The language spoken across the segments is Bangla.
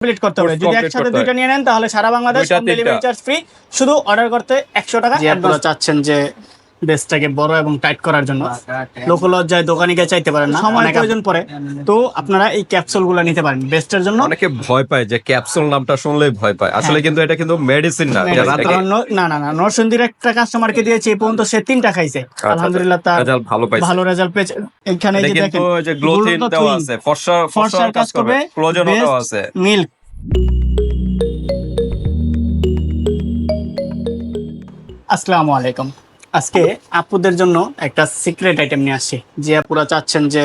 কমপ্লিট করতে হবে। যদি একসাথে দুইটা নিয়ে নেন তাহলে সারা Bangladesh home delivery charge free শুধু অর্ডার করতে একশো টাকা আপনারা চাচ্ছেন যে বেসটাকে বড় এবং টাইট করার জন্য। লোক লজ্জায় দোকানে গিয়ে চাইতে পারেন না সময় প্রয়োজন পড়ে। তো আপনারা এই ক্যাপসুলগুলো নিতে পারেন বেস্টের জন্য। অনেকে ভয় পায় যে ক্যাপসুল নামটা শুনলে ভয় পায়। আসলে হ্যাঁ। কিন্তু এটা কিন্তু মেডিসিন না। না না না নরসিংদীর একটা কাস্টমারকে দিয়েছে এই পর্যন্ত সে তিনটা খাইছে। আলহামদুলিল্লাহ তার রেজাল্ট ভালো পাইছে। ভালো রেজাল্ট পেয়েছে। এখানে যে দেখেন ওই যে গ্লোথিন দেওয়া আছে ফর্সা ফর্সার কাজ করবে ক্লোজনও দেওয়া আছে। মিল্ক আসসালামু আলাইকুম। আজকে আপুদের জন্য একটা সিক্রেট আইটেম নিয়ে আসছি। যে আপুরা চাচ্ছেন যে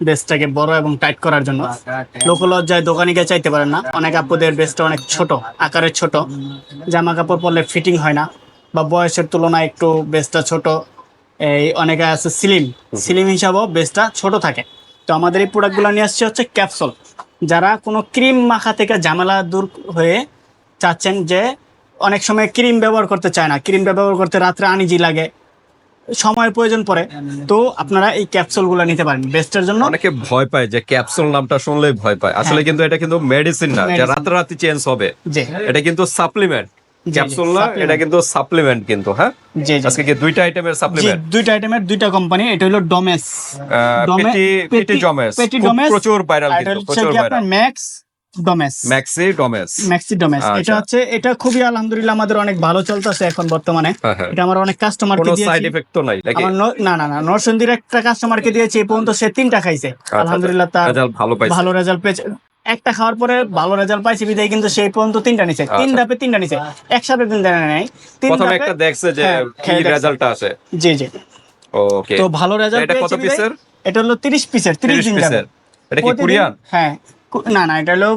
বেসটাকে বড় এবং টাইট করার জন্য। লোকলজ্জায় দোকানে গিয়ে চাইতে পারেন না। অনেক আপুদের বেসটা অনেক ছোট, আকারের ছোট। জামা কাপড় পরলে ফিটিং হয় না বা বয়সের তুলনায় একটু বেসটা ছোট। এই অনেকে আছে স্লিম স্লিম হিসাবেও বেসটা ছোট থাকে। তো আমাদের এই প্রোডাক্টগুলো নিয়ে আসছে হচ্ছে ক্যাপসুল যারা কোনো ক্রিম মাখা থেকে ঝামেলা দূর হয়ে চাচ্ছেন যে অনেক সময় ক্রিম ব্যবহার করতে চায় না। ক্রিম ব্যবহার করতে রাত্রে আনিজি লাগে সময়ের প্রয়োজন পড়ে। তো আপনারা এই ক্যাপসুলগুলো নিতে পারেন বেস্টের জন্য। অনেকে ভয় পায় যে ক্যাপসুল নামটা শুনলে ভয় পায়। আসলে কিন্তু এটা কিন্তু মেডিসিন না যে হ্যাঁ। রাতারাতি চেঞ্জ হবে। জি। এটা কিন্তু সাপ্লিমেন্ট ক্যাপসুল না এটা কিন্তু সাপ্লিমেন্ট কিন্তু হ্যাঁ? জি জি। আজকে কি দুইটা আইটেমের জি সাপ্লিমেন্ট দুইটা আইটেমের দুইটা কোম্পানি এটা হলো ডোমেস ডোমে- পেটি পেটি পেটি- পেটি ডোমেস, প্রচুর ভাইরাল কিন্তু প্রচুর ভাইরাল ম্যাক্স ডোমেস ম্যাক্সি ডোমেস ম্যাক্সি ডোমেস আচ্ছা। এটা হচ্ছে এটা খুবই আলহামদুলিল্লাহ আমাদের অনেক ভালো চলতেছে এখন বর্তমানে। হ্যাঁ হ্যাঁ। এটা আমার অনেক কাস্টমারকে কোনো সাইড দিয়েছি এফেক্ট তো নাই আমার না না না নরসিংদীর একটা কাস্টমারকে দিয়েছি এই পর্যন্ত সে তিনটা খাইছে। আলহামদুলিল্লাহ তার ভালো পাইছে। ভালো রেজাল্ট পেয়েছে। একটা খাওয়ার পরে ভালো রেজাল্ট পাইছে বিদায় কিন্তু সেই পর্যন্ত তিনটা নিছে। তিন আচ্ছা। ধাপে তিনটা নিছে। একসাথে তিনটা নেয় তিন ধাপে- একটা দেখছে যে হ্যাঁ, কি রেজাল্ট আসে। জি জি। ওকে তো ভালো রেজাল্ট এটা কত পিসের এটা হলো 30 পিসের 30 30 দিন যাবে। এটা কি কোরিয়ান হ্যাঁ। কু- না না এটা হলো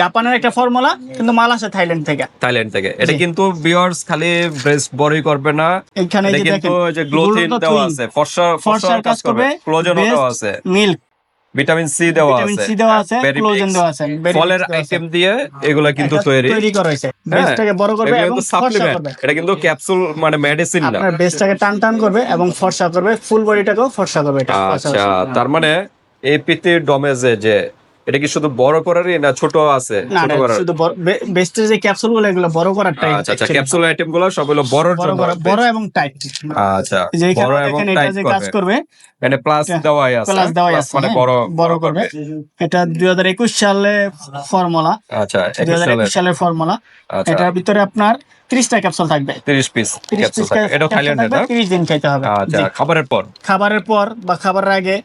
জাপানের একটা ফর্মুলা কিন্তু মাল আসে থাইল্যান্ড থেকে। থাইল্যান্ড থেকে। এটা কিন্তু ভিউয়ার্স খালি ব্রেস্ট বড়ই করবে না। এখানে যে দেখেন যে গ্লোথিন দেওয়া আছে ফর্সা ফর্সার কাজ করবে। দেওয়া আছে। মিল্ক ভিটামিন সি দেওয়া ভিটামিন আছে। সি দেওয়া আছে ক্লোজেন দেওয়া আছে ফলের আইটেম দিয়ে এগুলা কিন্তু তৈরি। তৈরি করা হয়েছে। হ্যাঁ, বড় করবে এবং সাপ্লিমেন্ট এটা কিন্তু ক্যাপসুল মানে মেডিসিন না। আপনার টান টান করবে এবং ফর্সা করবে ফুল বডিটাকেও ফর্সা করবে এটা। আচ্ছা তার মানে এই পিতি ডমেজে যে এটা কি শুধু বড় করারই না ছোট আছে? ছোট করার? শুধু বেস্টের যে ক্যাপসুলগুলো এগুলো বড় করারটাই আচ্ছা আচ্ছা ক্যাপসুল আইটেমগুলো সব হলো বড়র বড় বড় এবং টাইট আচ্ছা যে বড় এবং টাইট কাজ করবে মানে প্লাস দেওয়াই আছে প্লাস দেওয়াই আছে মানে হ্যাঁ, বড় বড় করবে। এটা দুই হাজার একুশ সালে ফর্মুলা আচ্ছা দুই হাজার একুশ সালের সালের ফর্মুলা আচ্ছা। এটার ভিতরে আপনার ত্রিশটা ক্যাপসুল থাকবে। 30 পিস তিরিশ ক্যাপসুল পিস এটা থাইল্যান্ডের না তিরিশ দিন খাইতে হবে। আচ্ছা খাবারের পর? খাবারের পর বা খাবারের আগে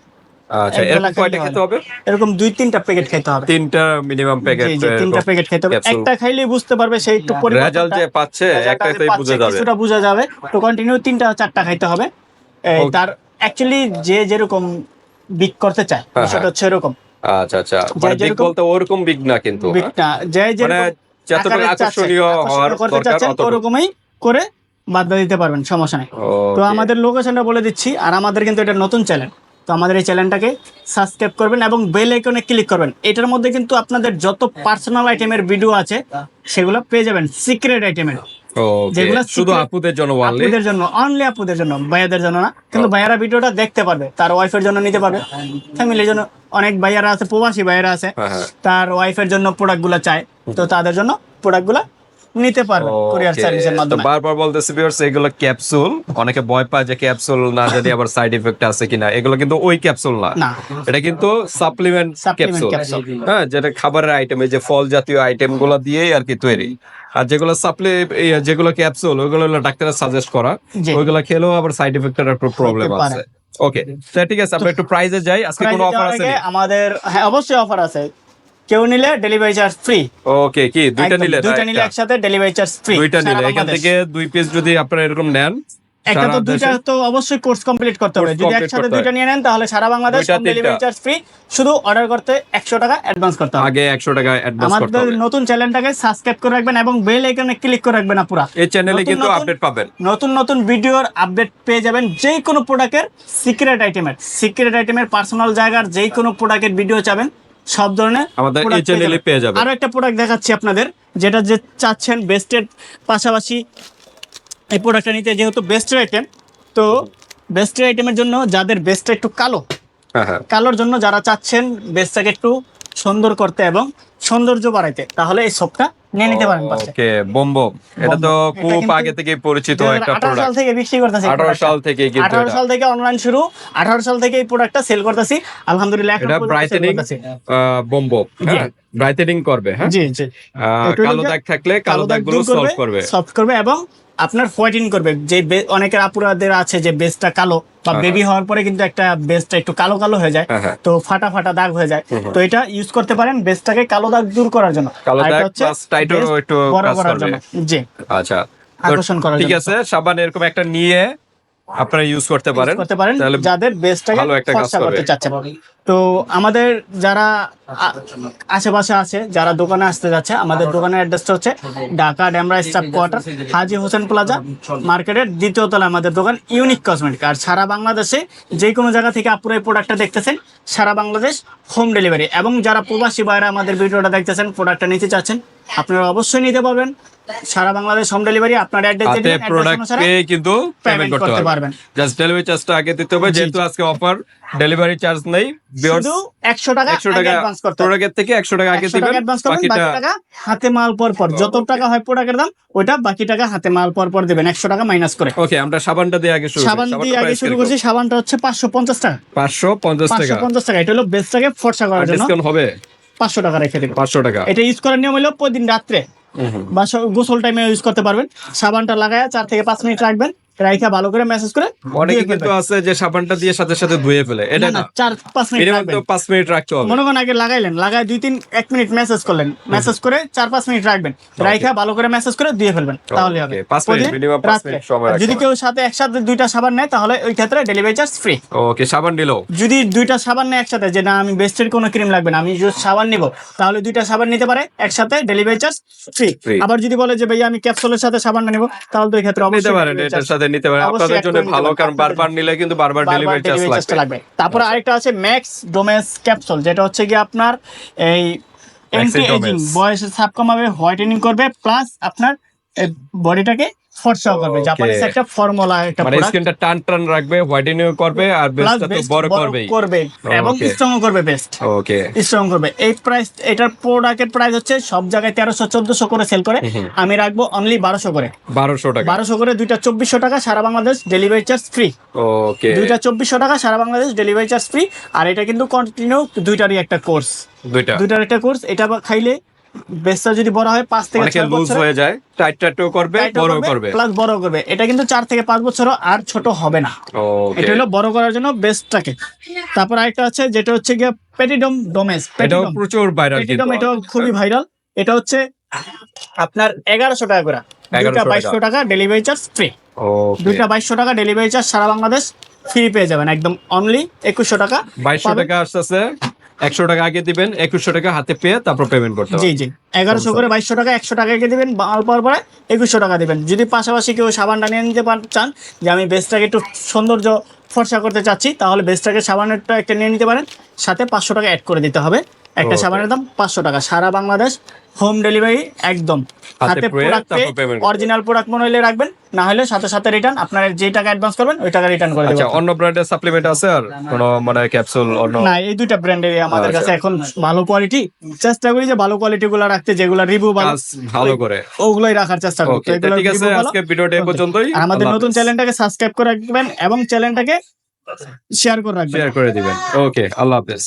আচ্ছা এরকম কয়টা খেতে হবে? এরকম দুই তিনটা প্যাকেট খেতে হবে। তিনটা মিনিমাম প্যাকেট তিনটা প্যাকেট খেতে হবে। একটা খাইলেই বুঝতে পারবে সেই একটু রেজাল্ট যে পাচ্ছে একটাতেই বুঝে যাবে। কিছুটা বোঝা যাবে। তো কন্টিনিউ তিনটা চারটা খাইতে হবে। তার অ্যাকচুয়ালি যে যেরকম বিক করতে চায় হ্যাঁ, সেটা হচ্ছে এরকম। আচ্ছা আচ্ছা। মানে বিগ যেরকম- বলতে ওরকম বিগ না কিন্তু হ্যাঁ? বিকটা যে মানে যেরকম যতটুকু আকর্ষণীয় হওয়ার দরকার ওরকমই করে বাদ দিতে পারবেন সমস্যা নেই। তো. আমাদের লোকেশনটা বলে দিচ্ছি আর আমাদের কিন্তু এটা নতুন চ্যানেল তো আমাদের এই চ্যানেলটাকে সাবস্ক্রাইব করবেন এবং বেল আইকনে ক্লিক করবেন। এটার মধ্যে কিন্তু আপনাদের যত পার্সোনাল আইটেমের ভিডিও আছে সেগুলো পেয়ে যাবেন। সিক্রেট আইটেমের যেগুলো শুধু আপুদের জন্য আপুদের জন্য অনলি আপুদের জন্য ভাইয়াদের জন্য না। কিন্তু ভাইয়ারা ভিডিওটা দেখতে পারবে তার ওয়াইফের জন্য নিতে পারবে। ফ্যামিলির জন্য অনেক ভাইয়ারা আছে প্রবাসী ভাইয়ারা আছে হ্যাঁ হ্যাঁ। তার ওয়াইফের জন্য প্রোডাক্টগুলো চায়। তো তাদের জন্য প্রোডাক্টগুলো নিতে পারবে কুরিয়ার সার্ভিসের মাধ্যমে। বারবার বলতেছি ভিউয়ার্স এগুলো ক্যাপসুল অনেকে ভয় পায় যে ক্যাপসুল না জানি আবার সাইড এফেক্ট আছে কিনা। এগুলো কিন্তু ওই ক্যাপসুল না। এটা কিন্তু সাপ্লিমেন্ট ক্যাপসুল হ্যাঁ যেটা খাবারের আইটেম এই যে ফল জাতীয় আইটেমগুলো দিয়েই আর কি তৈরি। আর যেগুলো সাপ্লি যেগুলো ক্যাপসুল ওইগুলো হলো ডাক্তারের সাজেস্ট করা। ওইগুলো খেলেও আবার সাইড এফেক্টের একটু প্রবলেম আছে। ওকে ঠিক আছে আমরা একটু প্রাইজে যাই। আজকে কোনো অফার আছে আমাদের হ্যাঁ অবশ্যই অফার আছে। কেউ নিলে ডেলিভারি চার্জ ফ্রি ওকে কি? দুইটা নিলে দুইটা নিলে একসাথে ডেলিভারি চার্জ ফ্রি দুইটা নিলে এখান থেকে দুই পিস যদি আপনারা এরকম নেন একটা তো দুইটা তো অবশ্যই কোর্স কমপ্লিট করতে হবে। যদি একসাথে দুইটা নিয়ে নেন তাহলে সারা বাংলাদেশ ডেলিভারি চার্জ ফ্রি শুধু অর্ডার করতে একশো টাকা অ্যাডভান্স করতে হবে। আগে একশো টাকা অ্যাডভান্স করতে আমাদের নতুন চ্যানেলটাকে সাবস্ক্রাইব করে রাখবেন এবং বেল আইকনে ক্লিক করে রাখবেন না পুরা এই চ্যানেলে কিন্তু আপডেট পাবেন। নতুন নতুন ভিডিওর আপডেট পেয়ে যাবেন যে কোনো প্রোডাক্টের সিক্রেট আইটেমের সিক্রেট আইটেমের পার্সোনাল জায়গার যে কোনো প্রোডাক্টের ভিডিও চাবেন। সব ধরনের আমাদের এই চ্যানেলে পেয়ে যাবেন। আরও একটা প্রোডাক্ট দেখাচ্ছি আপনাদের যেটা যে চাচ্ছেন বেস্টের পাশাপাশি এই প্রোডাক্টটা নিতে যেহেতু বেস্ট আইটেম তো বেস্টের আইটেমের জন্য যাদের বেস্টটা একটু কালো হ্যাঁ হ্যাঁ। কালোর জন্য যারা চাচ্ছেন বেস্টটাকে একটু সুন্দর করতে এবং সৌন্দর্য বাড়াইতে তাহলে এই সবটা নিয়ে নিতে পারেন ওকে বোম্বো। এটা তো খুব আগে থেকে পরিচিত একটা 2018 সাল থেকে বিক্রি করতেছি আঠারো সাল থেকে কিন্তু আঠারো এটা। সাল থেকে অনলাইন শুরু আঠারো সাল থেকে এই প্রোডাক্টটা সেল করতেছি। আলহামদুলিল্লাহ এখন এটা ব্রাইটেনিং বোম্বো হ্যাঁ? ব্রাইটেনিং করবে হ্যাঁ? জি জি। কালো দাগ থাকলে কালো দাগগুলো সলভ করবে সলভ করবে এবং আপনার হোয়াইটিং করবে যে অনেকের আপুরাদের আছে যে বেসটা কালো বা হ্যাঁ, বেবি হওয়ার পরে কিন্তু একটা বেসটা একটু কালো কালো হয়ে যায় হ্যাঁ, হ্যাঁ। তো ফাটা ফাটা দাগ হয়ে যায়। তো এটা ইউজ করতে পারেন বেসটাকে কালো দাগ দূর করার জন্য। কালো দাগ হচ্ছে plus tighter ও base একটু বড় করার জন্য। জি। আচ্ছা। আকর্ষণ করা ঠিক আছে সাবান এরকম একটা নিয়ে আপনারা ইউজ করতে পারেন করতে পারেন যাদের বেসটাকে ভালো একটা কাজ করতে চাচ্ছেন তো আমাদের যারা আশেপাশে আছে যারা দোকানে আসতে যাচ্ছে আমাদের দোকানের অ্যাড্রেসটা হচ্ছে Dhaka Demra staff quarter Haji Hossain plaza মার্কেটের দ্বিতীয় তলায় আমাদের দোকান ইউনিক কসমেটিক। আর সারা বাংলাদেশে যে কোনো জায়গা থেকে আপনারা এই প্রোডাক্টটা দেখতেছেন সারা বাংলাদেশ হোম ডেলিভারি এবং যারা প্রবাসী বাইরে আমাদের ভিডিওটা দেখতেছেন প্রোডাক্টটা নিতে চাচ্ছেন আপনারা অবশ্যই নিতে পারবেন। সারা বাংলাদেশ হোম ডেলিভারি আপনার অ্যাড্রেস হাতে প্রোডাক্ট পেয়ে কিন্তু পেমেন্ট করতে পারবেন। জাস্ট ডেলিভারি চার্জটা আগে দিতে হবে যেহেতু আজকে অফার ডেলিভারি চার্জ নেই শুধু একশো টাকা একশো টাকা অ্যাডভান্স করতে প্রোডাক্টের থেকে একশো টাকা আগে 100 দিবেন বাকি টাকা হাতে মাল পর পর। যত টাকা হয় প্রোডাক্টের দাম ওইটা বাকি টাকা হাতে মাল পর পর দেবেন একশো টাকা মাইনাস করে। ওকে আমরা সাবানটা দিয়ে আগে শুরু সাবান দিয়ে আগে শুরু করছি সাবানটা হচ্ছে পাঁচশো পঞ্চাশ টাকা। পাঁচশো পঞ্চাশ পাঁচশো টাকা পঞ্চাশ টাকা এটা হলো বেসটাকে ফর্সা করার জন্য ডিসকাউন্ট হবে? পাঁচশো টাকা রেখে দেবেন পাঁচশো টাকা। এটা ইউজ করার নিয়ম হলো প্রতিদিন হুম। বা গোসল টাইমে ইউজ করতে পারবেন। সাবানটা লাগায় চার থেকে পাঁচ মিনিট রাখবেন। রাইখা ভালো করে মেসেজ করে অনেকে কিন্তু আছে যে সাবানটা দিয়ে সাথে সাথে ধুয়ে ফেলে। এটা না, চার পাঁচ মিনিট রাখবেন। পাঁচ মিনিট রাখতে হবে। মনে করেন আগে লাগাইলেন লাগায় দুই তিন এক মিনিট মেসেজ করলেন। মেসেজ করে চার পাঁচ মিনিট রাখবেন। রাইখা ভালো করে মেসেজ করে দিয়ে ফেলবেন তাহলে হবে। পাঁচ মিনিট, পাঁচ মিনিট সময় যদি কেউ সাথে একসাথে দুইটা সাবান নেয় তাহলে ওই ক্ষেত্রে ডেলিভারি চার্জ ফ্রি ওকে সাবান নিল। যদি দুইটা সাবান নেয় একসাথে যে না আমি বেস্টের কোনো ক্রিম লাগবে না আমি just সাবান নিব তাহলে দুইটা সাবান নিতে পারে একসাথে ডেলিভারি চার্জ ফ্রি আবার যদি বলে যে ভাইয়া আমি ক্যাপসুলের সাথে সাবানটা নিব তাহলে তো ওই ক্ষেত্রে নিতে অবশ্যই পারেন delivery এটার charge সাথে নিতে পারেন আপনাদের জন্য ভালো কারণ বারবার নিলে কিন্তু বারবার ডেলিভারি চার্জ লাগবে। তারপর তারপরে আরেকটা আছে ম্যাক্স ডোমেস ক্যাপসুল যেটা হচ্ছে কি আপনার এই অ্যান্টি এজিং। বয়সের ছাপ কমাবে হোয়াইটেনিং করবে প্লাস আপনার বডিটাকে ফর্সাও করবে Okay. জাপানিজ একটা ফর্মুলা একটা মানে স্কিনটা টান টান রাখবে হোয়াইটেনিং করবে আর প্লাস তো বড় করবেই। করবে এবং স্ট্রং করবে বেস্ট ওকে স্ট্রং করবে। এই প্রাইস এটার প্রোডাক্টের প্রাইস হচ্ছে সব জায়গায় তেরোশো চোদ্দশো করে সেল করে। আমি রাখব অনলি বারোশো করে। বারোশো টাকা। করে দুইটা চব্বিশশো টাকা সারা Bangladesh delivery charge free okay দুইটা চব্বিশশো টাকা সারা বাংলাদেশ ডেলিভারি চার্জ ফ্রি আর এটা কিন্তু কন্টিনিউ দুইটারই একটা কোর্স দুইটা। দুইটার একটা কোর্স এটা বা খাইলে বেসটা যদি বড় হয় পাঁচ থেকে ছয় লুজ হয়ে যায় টাইট টাইটও করবে বড় করবে প্লাস বড় করবে। এটা কিন্তু চার থেকে পাঁচ বছরও আর ছোট হবে না। এটা হলো বড় করার জন্য বেস্টটাকে তারপর আরেকটা আছে যেটা হচ্ছে গিয়ে পেটিডম ডোমেস এটাও পেটিডম প্রচুর ভাইরাল পেটিডম এটাও খুবই ভাইরাল এটা হচ্ছে আপনার এগারোশো টাকা করে। 1100 দুইটা বাইশশো টাকা ডেলিভারি চার্জ ফ্রি দুইটা বাইশশো টাকা ডেলিভারি চার্জ সারা বাংলাদেশ ফ্রি পেয়ে যাবেন একদম অনলি একুশশো টাকা। বাইশশো টাকা আসতেছে। একশো টাকা আগে দিবেন একুশশো টাকা হাতে পেয়ে তারপর পেমেন্ট করতে জি জি। এগারোশো করে বাইশশো টাকা একশো টাকা আগে দিবেন অল্প অল্প একুশশো টাকা দিবেন। যদি পাশাপাশি কেউ সাবানটা নিয়ে নিতে পার- চান যে আমি বেসটাকে একটু সৌন্দর্য ফর্সা করতে চাচ্ছি তাহলে বেস্টটাকে সাবানেরটা একটা নিয়ে নিতে পারেন সাথে পাঁচশো টাকা অ্যাড করে দিতে হবে। একটা. সাবানের দাম পাঁচশো টাকা। সারা বাংলাদেশ হোম ডেলিভারি একদম। হাতে প্রোডাক্ট অরিজিনাল প্রোডাক্ট মনে হলে রাখবেন না হলে সাথে সাথে রিটার্ন আপনার যে টাকা অ্যাডভান্স করবেন ওই টাকা রিটার্ন করে আচ্ছা অন্য ব্র্যান্ডের সাপ্লিমেন্ট আছে আর কোনো মানে ক্যাপসুল অন্য? না এই দুইটা ব্র্যান্ডের আমাদের আচ্ছা। কাছে এখন ভালো কোয়ালিটি চেষ্টা করি যে ভালো কোয়ালিটি গুলো রাখতে যেগুলো রিভিউ ভালো ভালো করে। ওগুলোই রাখার চেষ্টা করি ঠিক আছে আজকে ভিডিওটা পর্যন্তই। আমাদের নতুন চ্যানেলটাকে সাবস্ক্রাইব করে রাখবেন এবং চ্যানেলটাকে শেয়ার করে রাখবেন। শেয়ার করে দিবেন। ওকে আল্লাহ হাফেজ।